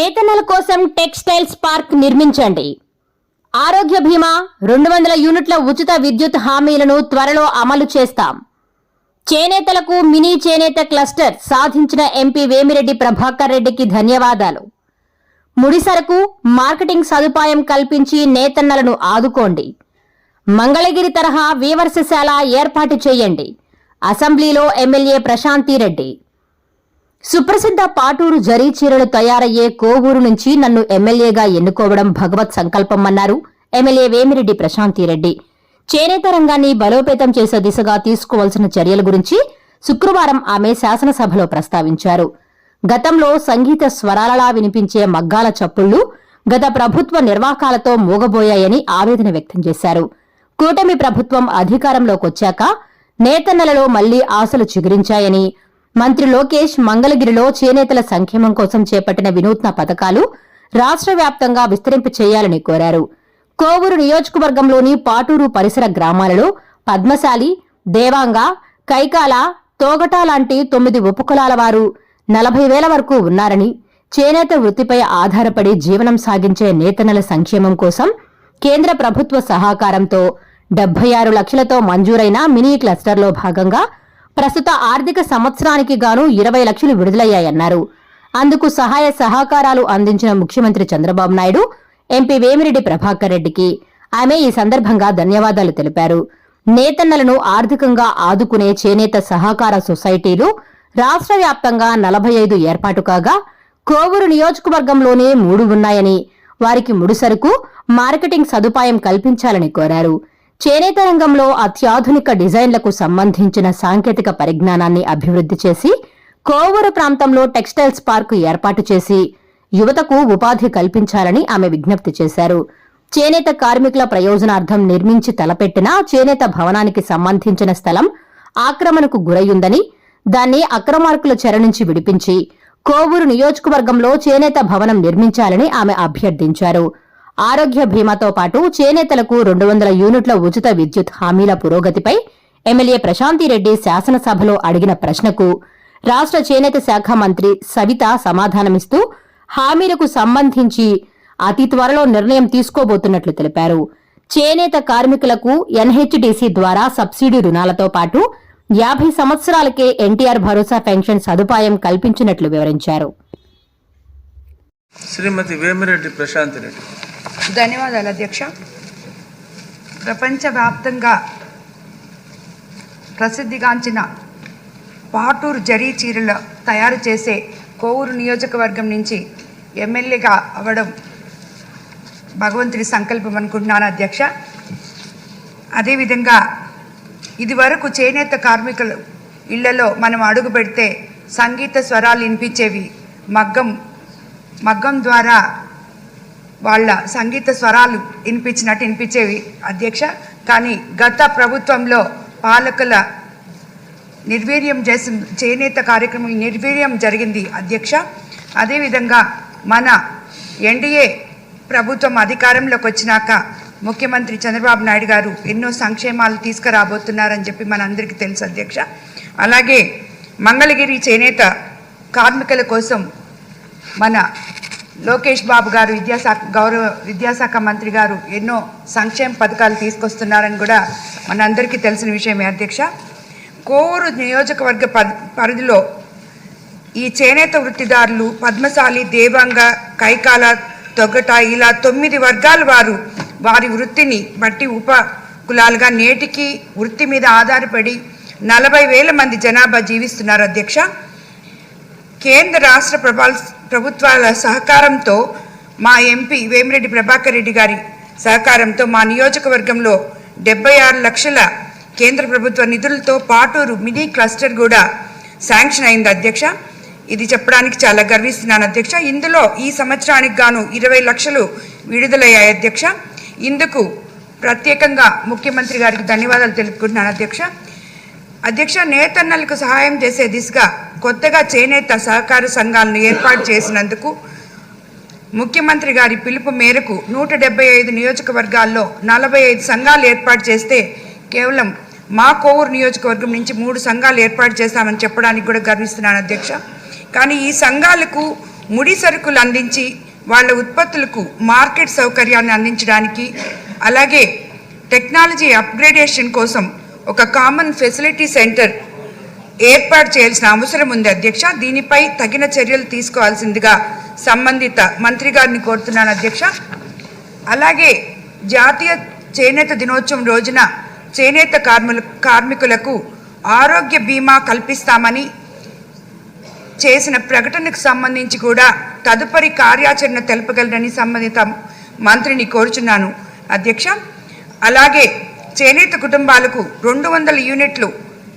నేతన్నల కోసం textiles park నిర్మించండి. ఆరోగ్య బీమా రెండు వందల యూనిట్ల ఉచిత విద్యుత్ హామీలను త్వరలో అమలు చేస్తాం. చేనేతలకు మినీ చేనేత క్లస్టర్ సాధించిన ఎంపీ వేమిరెడ్డి ప్రభాకర్ రెడ్డికి ధన్యవాదాలు. ముడిసరకు మార్కెటింగ్ సదుపాయం కల్పించి నేతన్నలను ఆదుకోండి. మంగళగిరి తరహా వీవర్సశాల ఏర్పాటు చేయండి. అసెంబ్లీలో ఎమ్మెల్యే ప్రశాంతి రెడ్డి సుప్రసిద్ధ పాటూరు జరీ చీరలు తయారయ్యే కోవూరు నుంచి నన్ను ఎమ్మెల్యేగా ఎన్నుకోవడం భగవత్ సంకల్పం అన్నారు ఎమ్మెల్యే వేమిరెడ్డి ప్రశాంతిరెడ్డి. చేనేత రంగాన్ని బలోపేతం చేసే దిశగా తీసుకోవాల్సిన చర్యల గురించి శుక్రవారం ఆమె శాసనసభలో ప్రస్తావించారు. గతంలో సంగీత స్వరాలలా వినిపించే మగ్గాల చప్పుళ్ళు గత ప్రభుత్వ నిర్వాకాలతో మూగబోయాయని ఆవేదన వ్యక్తం చేశారు. కూటమి ప్రభుత్వం అధికారంలోకొచ్చాక నేతన్నలలో మళ్ళీ ఆశలు చిగురించాయని మంత్రి లోకేష్ మంగళగిరిలో చేనేతల సంక్షేమం కోసం చేపట్టిన వినూత్న పథకాలు రాష్ట్ర వ్యాప్తంగా విస్తరింపు చేయాలని కోరారు. కోవూరు నియోజకవర్గంలోని పాటూరు పరిసర గ్రామాలలో పద్మశాలి దేవాంగ కైకాల తోగట లాంటి తొమ్మిది ఉపకులాల వారు నలభై వేల వరకు ఉన్నారని చేనేత వృత్తిపై ఆధారపడి జీవనం సాగించే నేతనల సంక్షేమం కోసం కేంద్ర ప్రభుత్వ సహకారంతో డెబ్బై ఆరు లక్షలతో మంజూరైన మినీ క్లస్టర్లో భాగంగా ప్రస్తుత ఆర్థిక సంవత్సరానికి గాను ఇరవై లక్షలు విడుదలయ్యాయన్నారు. అందుకు సహాయ సహకారాలు అందించిన ముఖ్యమంత్రి చంద్రబాబు నాయుడు ఎంపీ వేమిరెడ్డి ప్రభాకర్ రెడ్డికి ఆమె ఈ సందర్భంగా ధన్యవాదాలు తెలిపారు. నేతన్నలను ఆర్థికంగా ఆదుకునే చేనేత సహకార సొసైటీలు రాష్ట్ర వ్యాప్తంగా నలభై ఐదు ఏర్పాటు కాగా కోవూరు నియోజకవర్గంలోనే మూడు ఉన్నాయని వారికి ముడిసరుకు మార్కెటింగ్ సదుపాయం కల్పించాలని కోరారు. చేనేత రంగంలో అత్యాధునిక డిజైన్లకు సంబంధించిన సాంకేతిక పరిజ్ఞానాన్ని అభివృద్ధి చేసి కోవూరు ప్రాంతంలో టెక్స్టైల్స్ పార్కు ఏర్పాటు చేసి యువతకు ఉపాధి కల్పించాలని ఆమె విజ్ఞప్తి చేశారు. చేనేత కార్మికుల ప్రయోజనార్థం నిర్మించి తలపెట్టిన చేనేత భవనానికి సంబంధించిన స్థలం ఆక్రమణకు గురయ్యుందని దాన్ని అక్రమార్కుల చెర నుంచి విడిపించి కోవూరు నియోజకవర్గంలో చేనేత భవనం నిర్మించాలని ఆమె అభ్యర్థించారు. ఆరోగ్య బీమాతో పాటు చేనేతలకు రెండు వందల యూనిట్ల ఉచిత విద్యుత్ హామీల పురోగతిపై ఎమ్మెల్యే ప్రశాంతిరెడ్డి శాసనసభలో అడిగిన ప్రశ్నకు రాష్ట్ర చేనేత శాఖ మంత్రి సవిత సమాధానమిస్తూ హామీలకు సంబంధించి అతి త్వరలో నిర్ణయం తీసుకోబోతున్నట్లు తెలిపారు. చేనేత కార్మికులకు ఎన్హెచ్డీసీ ద్వారా సబ్సిడీ రుణాలతో పాటు యాభై సంవత్సరాలకే ఎన్టీఆర్ భరోసా పెన్షన్ సదుపాయం కల్పించినట్లు వివరించారు. శ్రీమతి వేమిరెడ్డి ప్రశాంత్ రెడ్డి. ధన్యవాదాలు అధ్యక్ష. ప్రపంచవ్యాప్తంగా ప్రసిద్ధిగాంచిన పాటూరు జరీ చీరలు తయారు చేసే కోవూరు నియోజకవర్గం నుంచి ఎమ్మెల్యేగా అవ్వడం భగవంతుడి సంకల్పం అనుకుంటున్నాను అధ్యక్ష. అదేవిధంగా ఇదివరకు చేనేత కార్మికులు ఇళ్ళలో మనం అడుగు పెడితే సంగీత స్వరాలు వినిపించేవి మగ్గం మగ్గం ద్వారా వాళ్ళ సంగీత స్వరాలు వినిపించినట్టు వినిపించేవి అధ్యక్ష. కానీ గత ప్రభుత్వంలో పాలకుల నిర్వీర్యం చేసి చేనేత కార్యక్రమం నిర్వీర్యం జరిగింది అధ్యక్ష. అదేవిధంగా మన ఎన్డీఏ ప్రభుత్వం అధికారంలోకి వచ్చినాక ముఖ్యమంత్రి చంద్రబాబు నాయుడు గారు ఎన్నో సంక్షేమాలు తీసుకురాబోతున్నారని చెప్పి మనందరికీ తెలుసు అధ్యక్ష. అలాగే మంగళగిరి చేనేత కార్మికుల కోసం మన లోకేష్ బాబు గారు విద్యాశాఖ గౌరవ విద్యాశాఖ మంత్రి గారు ఎన్నో సంక్షేమ పథకాలు తీసుకొస్తున్నారని కూడా మనందరికీ తెలిసిన విషయమే అధ్యక్ష? కోవూరు నియోజకవర్గ పరి పరిధిలో ఈ చేనేత వృత్తిదారులు పద్మశాలి దేవాంగ కైకాల తొగట ఇలా తొమ్మిది వర్గాల వారు వారి వృత్తిని బట్టి ఉప కులాలుగా నేటికి వృత్తి మీద ఆధారపడి నలభై వేల మంది జనాభా జీవిస్తున్నారు అధ్యక్ష. కేంద్ర రాష్ట్ర ప్రభాల్ ప్రభుత్వాల సహకారంతో మా ఎంపీ వేమిరెడ్డి ప్రభాకర్ రెడ్డి గారి సహకారంతో మా నియోజకవర్గంలో డెబ్బై ఆరు లక్షల కేంద్ర ప్రభుత్వ నిధులతో పాటూరు మినీ క్లస్టర్ కూడా శాంక్షన్ అయింది అధ్యక్ష. ఇది చెప్పడానికి చాలా గర్విస్తున్నాను అధ్యక్ష. ఇందులో ఈ సంవత్సరానికి గాను ఇరవై లక్షలు విడుదలయ్యాయి అధ్యక్ష. ఇందుకు ప్రత్యేకంగా ముఖ్యమంత్రి గారికి ధన్యవాదాలు తెలుపుకుంటున్నాను అధ్యక్ష. అధ్యక్ష నేతన్నలకు సహాయం చేసే దిశగా కొత్తగా చేనేత సహకార సంఘాలను ఏర్పాటు చేసినందుకు ముఖ్యమంత్రి గారి పిలుపు మేరకు నూట డెబ్బై ఐదు నియోజకవర్గాల్లో నలభై ఐదు సంఘాలు ఏర్పాటు చేస్తే కేవలం మా కోవూరు నియోజకవర్గం నుంచి మూడు సంఘాలు ఏర్పాటు చేస్తామని చెప్పడానికి కూడా గర్విస్తున్నాను అధ్యక్ష. కానీ ఈ సంఘాలకు ముడి సరుకులు అందించి వాళ్ళ ఉత్పత్తులకు మార్కెట్ సౌకర్యాన్ని అందించడానికి అలాగే టెక్నాలజీ అప్గ్రేడేషన్ కోసం ఒక కామన్ ఫెసిలిటీ సెంటర్ ఏర్పాటు చేయాల్సిన అవసరం ఉంది అధ్యక్ష. దీనిపై తగిన చర్యలు తీసుకోవాల్సిందిగా సంబంధిత మంత్రి గారిని కోరుతున్నాను అధ్యక్ష. అలాగే జాతీయ చేనేత దినోత్సవం రోజున చేనేత కార్మికుల కార్మికులకు ఆరోగ్య బీమా కల్పిస్తామని చేసిన ప్రకటనకు సంబంధించి కూడా తదుపరి కార్యాచరణ తెలపగలరని సంబంధిత మంత్రిని కోరుచున్నాను అధ్యక్ష. అలాగే చేనేత కుటుంబాలకు రెండు వందల యూనిట్లు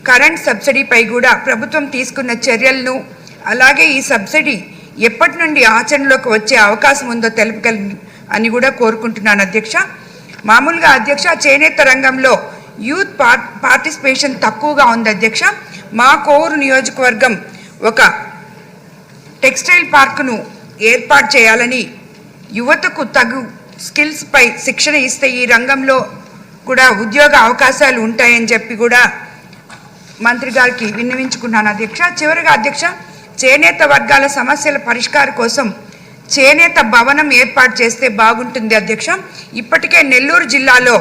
కరెంట్ సబ్సిడీపై కూడా ప్రభుత్వం తీసుకున్న చర్యలను అలాగే ఈ సబ్సిడీ ఎప్పటి నుండి ఆచరణలోకి వచ్చే అవకాశం ఉందో తెలుపగల అని కూడా కోరుకుంటున్నాను అధ్యక్ష. మామూలుగా అధ్యక్ష చేనేత రంగంలో యూత్ పార్ పార్టిసిపేషన్ తక్కువగా ఉంది అధ్యక్ష. మా కోరు నియోజకవర్గం ఒక టెక్స్టైల్ పార్కును ఏర్పాటు చేయాలని యువతకు తగు స్కిల్స్పై శిక్షణ ఇస్తే ఈ రంగంలో కూడా ఉద్యోగ అవకాశాలు ఉంటాయని చెప్పి కూడా మంత్రి గారికి విన్నవించుకున్నాను. అధ్యక్ష చివరిగా అధ్యక్ష చేనేత వర్గాల సమస్యల పరిష్కారం కోసం చేనేత భవనం ఏర్పాటు చేస్తే బాగుంటుంది అధ్యక్ష. ఇప్పటికే నెల్లూరు జిల్లాలో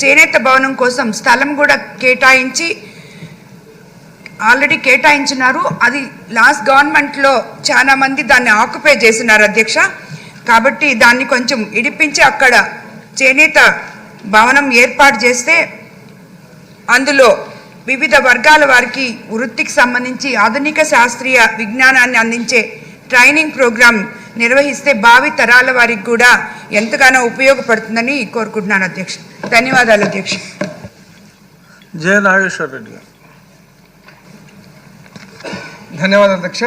చేనేత భవనం కోసం స్థలం కూడా కేటాయించి ఆల్రెడీ కేటాయించినారు. అది లాస్ట్ గవర్నమెంట్లో చాలా మంది దాన్ని ఆక్యుపై చేసినారు అధ్యక్ష. కాబట్టి దాన్ని కొంచెం ఇడిపించి అక్కడ చేనేత భవనం ఏర్పాటు చేస్తే అందులో వివిధ వర్గాల వారికి వృత్తికి సంబంధించి ఆధునిక శాస్త్రీయ విజ్ఞానాన్ని అందించే ట్రైనింగ్ ప్రోగ్రాం నిర్వహిస్తే భావి తరాల వారికి కూడా ఎంతగానో ఉపయోగపడుతుందని కోరుకుంటున్నాను అధ్యక్ష. ధన్యవాదాలు అధ్యక్ష. జయ నాగేశ్వర రెడ్డి గారు. ధన్యవాదాలు అధ్యక్ష.